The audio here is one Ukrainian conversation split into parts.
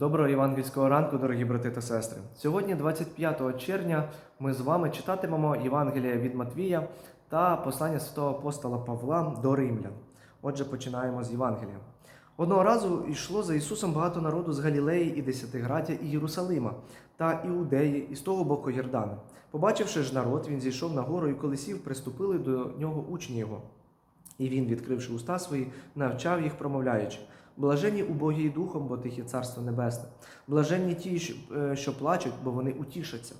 Доброго євангельського ранку, дорогі брати та сестри. Сьогодні, 25 червня, ми з вами читатимемо Євангелія від Матвія та послання святого апостола Павла до римлян. Отже, починаємо з Євангелія. Одного разу йшло за Ісусом багато народу з Галілеї і Десятиградя і Єрусалима та Іудеї, і з того боку Йордана. Побачивши ж народ, він зійшов на гору, і коли сів, приступили до нього учні його. І він, відкривши уста свої, навчав їх, промовляючи: Блаженні убогі духом, бо тих є царство небесне. Блаженні ті, що, е, плачуть, бо вони утішаться.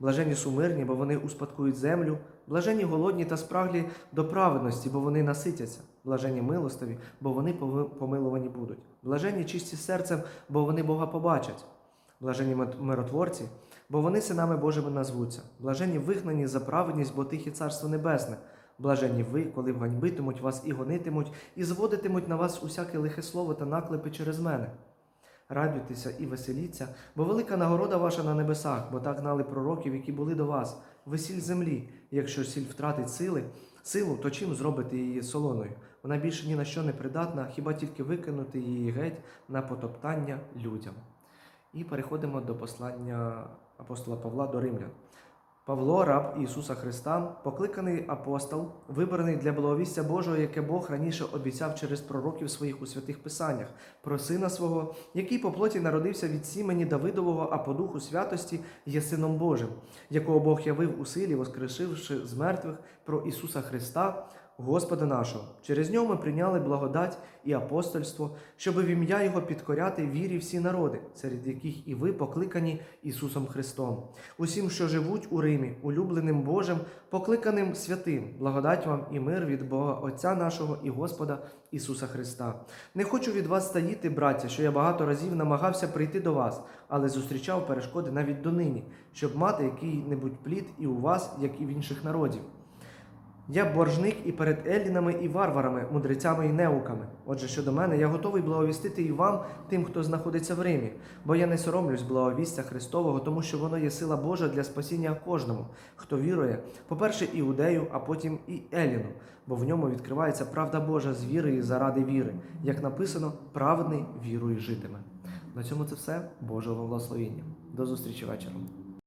Блаженні сумирні, бо вони успадкують землю. Блаженні голодні та спраглі до праведності, бо вони наситяться. Блаженні милостиві, бо вони помилувані будуть. Блаженні чисті серцем, бо вони Бога побачать. Блаженні миротворці, бо вони синами Божими назвуться. Блаженні вигнані за праведність, бо тих є царство небесне. Блаженні ви, коли вганьбитимуть вас і гонитимуть, і зводитимуть на вас усяке лихе слово та наклепи через мене. Радуйтеся і веселіться, бо велика нагорода ваша на небесах, бо так гнали пророків, які були до вас. Ви сіль землі. Якщо сіль втратить сили, силу, то чим зробити її солоною? Вона більше ні на що не придатна, хіба тільки викинути її геть на потоптання людям. І переходимо до послання апостола Павла до римлян. Павло, раб Ісуса Христа, покликаний апостол, вибраний для благовістя Божого, яке Бог раніше обіцяв через пророків своїх у святих Писаннях, про сина свого, який по плоті народився від сімені Давидового, а по духу святості є сином Божим, якого Бог явив у силі, воскрешивши з мертвих про Ісуса Христа, Господа нашого. Через нього ми прийняли благодать і апостольство, щоб в ім'я Його підкоряти вірі всі народи, серед яких і ви покликані Ісусом Христом. Усім, що живуть у Римі, улюбленим Божим, покликаним святим, благодать вам і мир від Бога Отця нашого і Господа Ісуса Христа. Не хочу від вас таїти, браття, що я багато разів намагався прийти до вас, але зустрічав перешкоди навіть донині, щоб мати який-небудь плід і у вас, як і в інших народів. Я боржник і перед елінами і варварами, мудрецями і неуками. Отже, щодо мене, я готовий благовістити і вам, тим, хто знаходиться в Римі, бо я не соромлюсь благовістя Христового, тому що воно є сила Божа для спасіння кожному, хто вірує, по-перше, іудею, а потім і Еліну, бо в ньому відкривається правда Божа з віри і заради віри, як написано, праведний вірою житиме. На цьому це все. Божого благословіння. До зустрічі вечором.